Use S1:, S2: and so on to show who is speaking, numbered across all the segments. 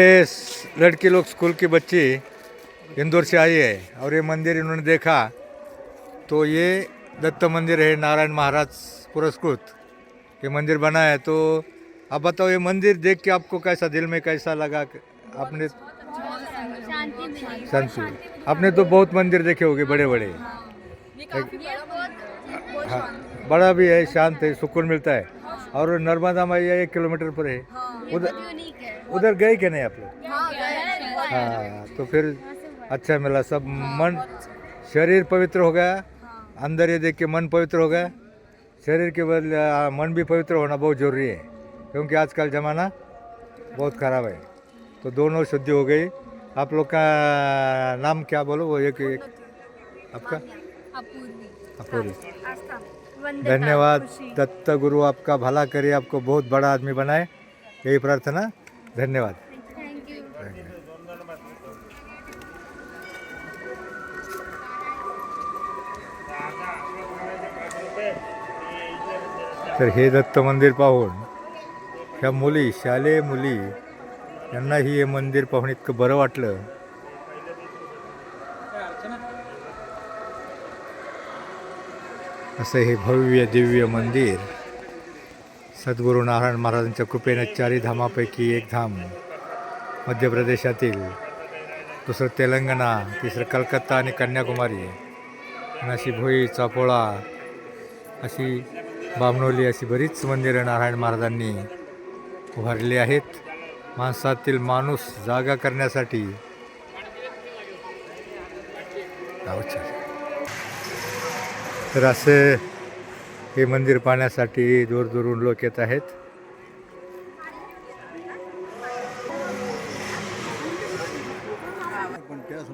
S1: ये लड़की लोग स्कूल की बच्ची इंदौर से आई है और ये मंदिर इन्होंने देखा। तो ये दत्त मंदिर है नारायण महाराज पुरस्कृत। ये मंदिर बना है तो आप बताओ ये मंदिर देख के आपको कैसा दिल में कैसा लगा आपने
S2: शांति
S1: आपने तो बहुत मंदिर देखे होंगे बड़े बड़े हाँ बड़ा भी है शांत है सुकून मिलता है। और नर्मदा मैया एक किलोमीटर पर है। उधर
S2: है।
S1: उधर गए क्या नहीं आप लोग?
S2: हाँ
S1: हाँ तो फिर अच्छा मिला सब मन शरीर पवित्र हो गया। अंदर ये देख के मन पवित्र हो गया। शरीर के बदले आ, मन भी पवित्र होना बहुत ज़रूरी है क्योंकि आजकल ज़माना बहुत ख़राब है। तो दोनों शुद्धि हो गई। आप लोग का नाम क्या बोलो? वो एक, एक आपका?
S2: अपूर्वी।
S1: अपूरी धन्यवाद दत्त गुरु आपका भला करे आपको बहुत बड़ा आदमी बनाए। यही प्रार्थना। धन्यवाद. तर हे दत्त मंदिर पाहून ह्या मुली शालेय मुली यांनाही हे मंदिर पाहून इतकं बरं वाटलं. असं हे भव्य दिव्य मंदिर. सद्गुरू नारायण महाराजांच्या कृपेने चारी धामापैकी एक धाम मध्य प्रदेशातील दुसरं तेलंगणा तिसरं कलकत्ता आणि कन्याकुमारी आणि अशी भोई चापोळा अशी बामणोली अशी बरीच मंदिरं नारायण महाराजांनी उभारली आहेत. माणसातील माणूस जागा करण्यासाठी तर असे हे मंदिर पाहण्यासाठी दूरदूरून लोक येत आहेत.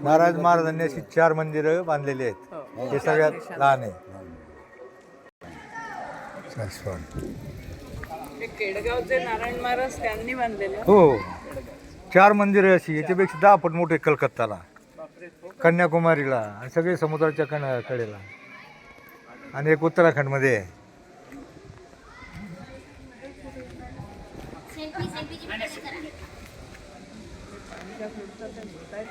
S1: महाराज महाराजांनी अशी चार मंदिरं बांधलेली आहेत. हे. सगळ्यात लहान आहे. सासवड.
S3: ते केडगावचे नारायण महाराज त्यांनी बांधलेलं.
S1: हो. चार मंदिरं अशी याच्यापेक्षा दहा पट मोठे कलकत्ताला कन्याकुमारीला आणि सगळे समुद्राच्या कण कडेला. आणि एक उत्तराखंडमध्ये. आहे